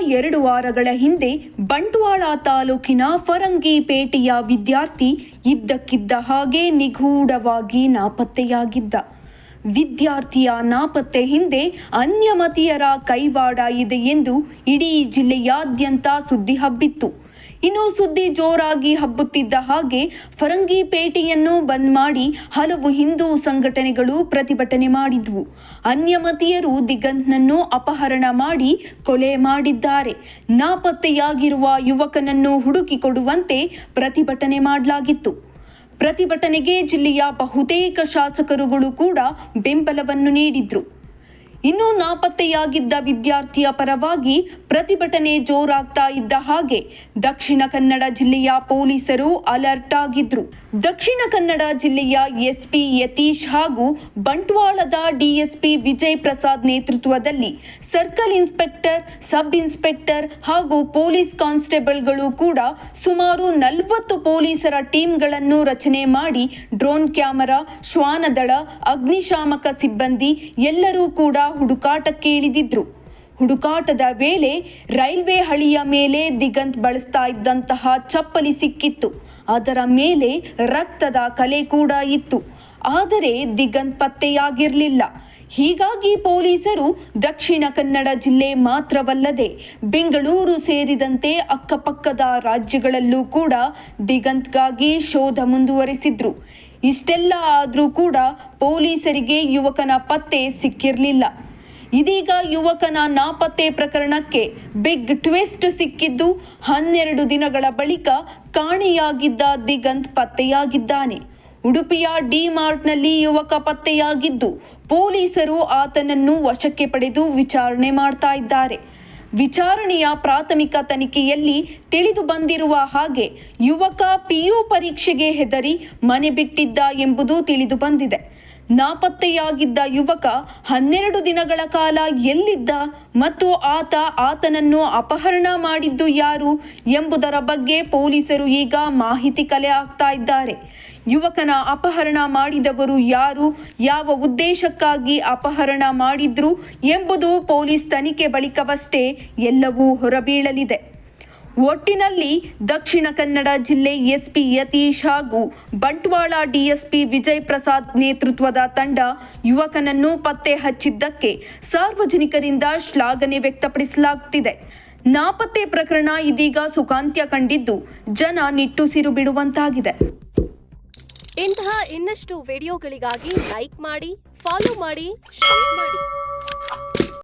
ಎರಡು ವಾರಗಳ ಹಿಂದೆ ಬಂಟ್ವಾಳ ತಾಲೂಕಿನ ಫರಂಗಿಪೇಟೆಯ ವಿದ್ಯಾರ್ಥಿ ಇದ್ದಕ್ಕಿದ್ದ ಹಾಗೆ ನಿಗೂಢವಾಗಿ ನಾಪತ್ತೆಯಾಗಿದ್ದ. ವಿದ್ಯಾರ್ಥಿಯ ನಾಪತ್ತೆ ಹಿಂದೆ ಅನ್ಯಮತೀಯರ ಕೈವಾಡ ಇದೆ ಎಂದು ಇಡೀ ಜಿಲ್ಲೆಯಾದ್ಯಂತ ಸುದ್ದಿ ಹಬ್ಬಿತ್ತು. ಇನ್ನು ಸುದ್ದಿ ಜೋರಾಗಿ ಹಬ್ಬುತ್ತಿದ್ದ ಹಾಗೆ ಫರಂಗಿ ಪೇಟೆಯನ್ನು ಬಂದ್ ಮಾಡಿ ಹಲವು ಹಿಂದೂ ಸಂಘಟನೆಗಳು ಪ್ರತಿಭಟನೆ ಮಾಡಿದ್ವು. ಅನ್ಯಮತೀಯರು ದಿಗಂತ್ನನ್ನು ಅಪಹರಣ ಮಾಡಿ ಕೊಲೆ ಮಾಡಿದ್ದಾರೆ. ನಾಪತ್ತೆಯಾಗಿರುವ ಯುವಕನನ್ನು ಹುಡುಕಿಕೊಡುವಂತೆ ಪ್ರತಿಭಟನೆ ಮಾಡಲಾಗಿತ್ತು. ಪ್ರತಿಭಟನೆಗೆ ಜಿಲ್ಲೆಯ ಬಹುತೇಕ ಶಾಸಕರುಗಳು ಕೂಡ ಬೆಂಬಲವನ್ನು ನೀಡಿದ್ರು. ಇನ್ನು ನಾಪತ್ತೆಯಾಗಿದ್ದ ವಿದ್ಯಾರ್ಥಿಯ ಪರವಾಗಿ ಪ್ರತಿಭಟನೆ ಜೋರಾಗ್ತಾ ಇದ್ದ ಹಾಗೆ ದಕ್ಷಿಣ ಕನ್ನಡ ಜಿಲ್ಲೆಯ ಪೊಲೀಸರು ಅಲರ್ಟ್ ಆಗಿದ್ರು. ದಕ್ಷಿಣ ಕನ್ನಡ ಜಿಲ್ಲೆಯ ಎಸ್ಪಿ ಯತೀಶ್ ಹಾಗೂ ಬಂಟ್ವಾಳದ ಡಿಎಸ್ಪಿ ವಿಜಯ್ ಪ್ರಸಾದ್ ನೇತೃತ್ವದಲ್ಲಿ ಸರ್ಕಲ್ ಇನ್ಸ್ಪೆಕ್ಟರ್, ಸಬ್ ಇನ್ಸ್ಪೆಕ್ಟರ್ ಹಾಗೂ ಪೊಲೀಸ್ ಕಾನ್ಸ್ಟೇಬಲ್ಗಳು ಕೂಡ ಸುಮಾರು ನಲವತ್ತು ಪೊಲೀಸರ ಟೀಮ್ಗಳನ್ನು ರಚನೆ ಮಾಡಿ ಡ್ರೋನ್ ಕ್ಯಾಮರಾ, ಶ್ವಾನದಳ, ಅಗ್ನಿಶಾಮಕ ಸಿಬ್ಬಂದಿ ಎಲ್ಲರೂ ಕೂಡ ಹುಡುಕಾಟಕ್ಕೆ ಇಳಿದಿದ್ರು. ಹುಡುಕಾಟದ ವೇಳೆ ರೈಲ್ವೆ ಹಳಿಯ ಮೇಲೆ ದಿಗಂತ್ ಬಳಸ್ತಾ ಇದ್ದಂತಹ ಚಪ್ಪಲಿ ಸಿಕ್ಕಿತ್ತು. ಅದರ ಮೇಲೆ ರಕ್ತದ ಕಲೆ ಕೂಡ ಇತ್ತು. ಆದರೆ ದಿಗಂತ್ ಪತ್ತೆಯಾಗಿರಲಿಲ್ಲ. ಹೀಗಾಗಿ ಪೊಲೀಸರು ದಕ್ಷಿಣ ಕನ್ನಡ ಜಿಲ್ಲೆ ಮಾತ್ರವಲ್ಲದೆ ಬೆಂಗಳೂರು ಸೇರಿದಂತೆ ಅಕ್ಕಪಕ್ಕದ ರಾಜ್ಯಗಳಲ್ಲೂ ಕೂಡ ದಿಗಂತ್ಗಾಗಿ ಶೋಧ ಮುಂದುವರಿಸಿದ್ರು. ಇಷ್ಟೆಲ್ಲ ಆದರೂ ಕೂಡ ಪೊಲೀಸರಿಗೆ ಯುವಕನ ಪತ್ತೆ ಸಿಕ್ಕಿರಲಿಲ್ಲ. ಇದೀಗ ಯುವಕನ ನಾಪತ್ತೆ ಪ್ರಕರಣಕ್ಕೆ ಬಿಗ್ ಟ್ವಿಸ್ಟ್ ಸಿಕ್ಕಿದ್ದು ಹನ್ನೆರಡು ದಿನಗಳ ಬಳಿಕ ಕಾಣೆಯಾಗಿದ್ದ ದಿಗಂತ್ ಪತ್ತೆಯಾಗಿದ್ದಾನೆ. ಉಡುಪಿಯ ಡಿ ಮಾರ್ಟ್ನಲ್ಲಿ ಯುವಕ ಪತ್ತೆಯಾಗಿದ್ದು ಪೊಲೀಸರು ಆತನನ್ನು ವಶಕ್ಕೆ ಪಡೆದು ವಿಚಾರಣೆ ಮಾಡ್ತಾ ಇದ್ದಾರೆ. ವಿಚಾರಣೆಯ ಪ್ರಾಥಮಿಕ ತನಿಖೆಯಲ್ಲಿ ತಿಳಿದು ಬಂದಿರುವ ಹಾಗೆ ಯುವಕ ಪಿಯು ಪರೀಕ್ಷೆಗೆ ಹೆದರಿ ಮನೆ ಬಿಟ್ಟಿದ್ದ ಎಂಬುದು ತಿಳಿದು ಬಂದಿದೆ. ನಾಪತ್ತೆಯಾಗಿದ್ದ ಯುವಕ ಹನ್ನೆರಡು ದಿನಗಳ ಕಾಲ ಎಲ್ಲಿದ್ದ ಮತ್ತು ಆತ ಆತನನ್ನು ಅಪಹರಣ ಮಾಡಿದ್ದು ಯಾರು ಎಂಬುದರ ಬಗ್ಗೆ ಪೊಲೀಸರು ಈಗ ಮಾಹಿತಿ ಕಲೆ ಆಗ್ತಾ ಇದ್ದಾರೆ. ಯುವಕನ ಅಪಹರಣ ಮಾಡಿದವರು ಯಾರು, ಯಾವ ಉದ್ದೇಶಕ್ಕಾಗಿ ಅಪಹರಣ ಮಾಡಿದ್ರು ಎಂಬುದು ಪೊಲೀಸ್ ತನಿಖೆ ಬಳಿಕವಷ್ಟೇ ಎಲ್ಲವೂ ಹೊರಬೀಳಲಿದೆ. ಒಟ್ಟಿನಲ್ಲಿ ದಕ್ಷಿಣ ಕನ್ನಡ ಜಿಲ್ಲೆ ಎಸ್ಪಿ ಯತೀಶ್ ಹಾಗೂ ಬಂಟ್ವಾಳ ಡಿಎಸ್ಪಿ ವಿಜಯ್ ಪ್ರಸಾದ್ ನೇತೃತ್ವದ ತಂಡ ಯುವಕನನ್ನು ಪತ್ತೆ ಹಚ್ಚಿದ್ದಕ್ಕೆ ಸಾರ್ವಜನಿಕರಿಂದ ಶ್ಲಾಘನೆ ವ್ಯಕ್ತಪಡಿಸಲಾಗುತ್ತಿದೆ. ನಾಪತ್ತೆ ಪ್ರಕರಣ ಇದೀಗ ಸುಖಾಂತ್ಯ ಕಂಡಿದ್ದು ಜನ ನಿಟ್ಟುಸಿರು ಬಿಡುವಂತಾಗಿದೆ. ಇಂತಹ ಇನ್ನಷ್ಟು ವಿಡಿಯೋಗಳಿಗಾಗಿ ಲೈಕ್ ಮಾಡಿ, ಫಾಲೋ ಮಾಡಿ, ಶೇರ್ ಮಾಡಿ.